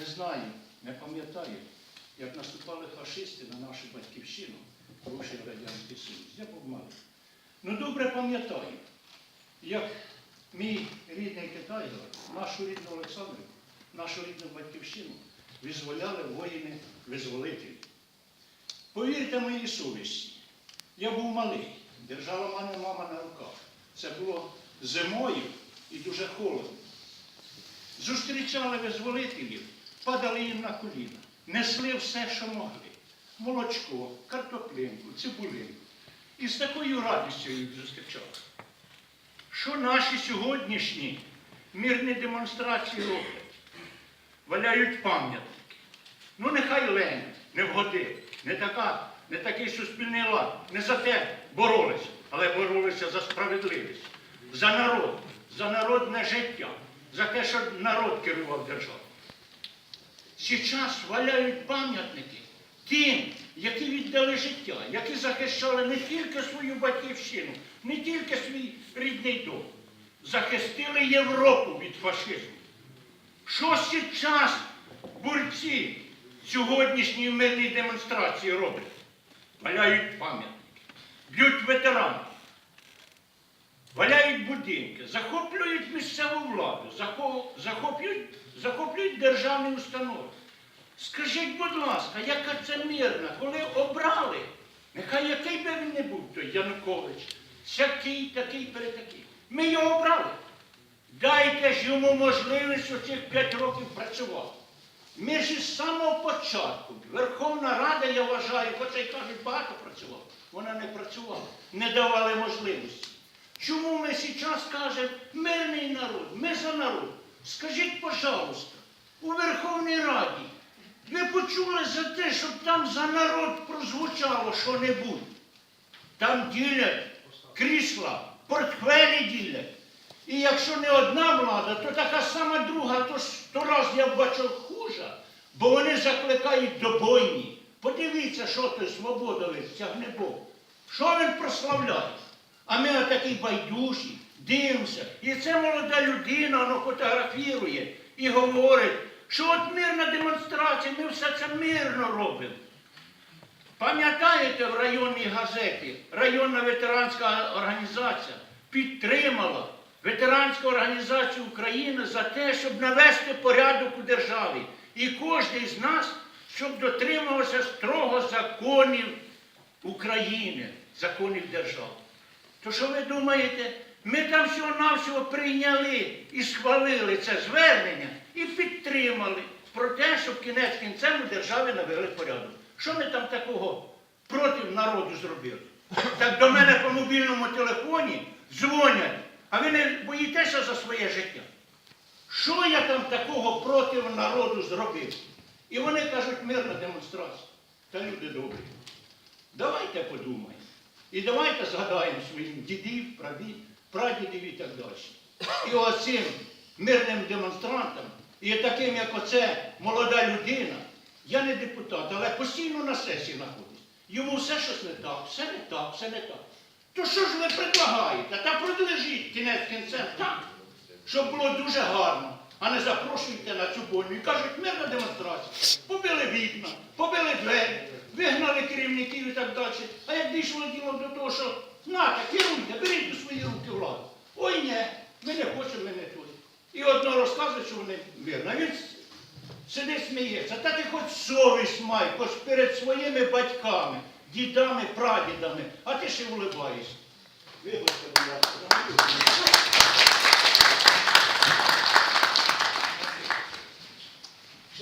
не знаю, не пам'ятаю, як наступали фашисти на нашу батьківщину, бувший Радянський Союз. Я був малий. Ну добре пам'ятаю, як мій рідний Китайгор, нашу рідну Олександрівку, нашу рідну батьківщину визволяли воїни-визволителі. Повірте моїй совісті, я був малий, держала мене мама на руках. Це було зимою і дуже холодно. Зустрічали визволителів, падали їм на коліна, несли все, що могли. Молочко, картоплинку, цибулинку. І з такою радістю їх зустрічали. Що наші сьогоднішні мирні демонстрації роблять? Валяють пам'ятники. Ну нехай лень, не вгоди, не, така, не такий суспільний лад. Не за те боролися, але боролися за справедливість, за народ, за народне життя, за те, щоб народ керував державою. Сейчас валяють пам'ятники тим, які віддали життя, які захищали не тільки свою батьківщину, не тільки свій рідний дом, захистили Європу від фашизму. Що зараз борці сьогоднішньої мирної демонстрації роблять? Валяють пам'ятники, б'ють ветеранів, валяють будинки, захоплюють місцеву владу, захоплюють, захоплюють державні установи. Скажіть, будь ласка, яка це мирна, коли обрали, нехай який би він не був той Янукович, всякий, такий, перетакий. Ми його обрали. Дайте ж йому можливість оцих п'ять років працювати. Ми ж із самого початку, Верховна Рада, я вважаю, хоча й кажуть, багато працювала, вона не працювала, не давали можливості. Чому ми зараз кажемо мирний народ, ми за народ? Скажіть, пожалуйста, у Верховній Раді ви почули за те, щоб там за народ прозвучало що-небудь? Там ділять крісла, портфелі ділять. І якщо не одна влада, то така сама друга, то сто раз я бачив хуже, бо вони закликають до бойні. Подивіться, що той свободовець тягне Бог. Що він прославляє? А ми отакі байдужі, дивимося. І це молода людина, вона фотографірує і говорить, що от мирна демонстрація, ми все це мирно робимо. Пам'ятаєте, в районній газеті районна ветеранська організація підтримала ветеранську організацію України за те, щоб навести порядок у державі. І кожен з нас, щоб дотримувався строго законів України, законів держави. То що ви думаєте? Ми там всього-навсього прийняли і схвалили це звернення і підтримали про те, щоб кінець кінцем у державі навели порядок. Що ми там такого проти народу зробили? Так до мене по мобільному телефоні дзвонять, а ви не боїтеся за своє життя? Що я там такого проти народу зробив? І вони кажуть, мирна демонстрація. Та люди добрі. Давайте подумаємо. І давайте згадаємо своїм дідів, прадід, прадідів і так далі. І оцим мирним демонстрантам, і таким, як оце молода людина, я не депутат, але постійно на сесії знаходжусь. Йому все щось не так, все не так, все не так. То що ж ви предлагаєте? Та продлежіть кінець кінцем так, щоб було дуже гарно, а не запрошуйте на цю бойню. І кажуть, мирна демонстрація. Побили вікна, побили двері, вигнали керівників і так далі. А як дійшло діло до того, що нате, керуйте, беріть у свої руки владу. Ой ні, ми не хочемо, ми не тут. І одно розказує, що вони мирно. Він сидить сміється. Та ти хоч совість май, хоч перед своїми батьками, дідами, прадідами, а ти ще улибаєшся. Вибачте, будь ласка.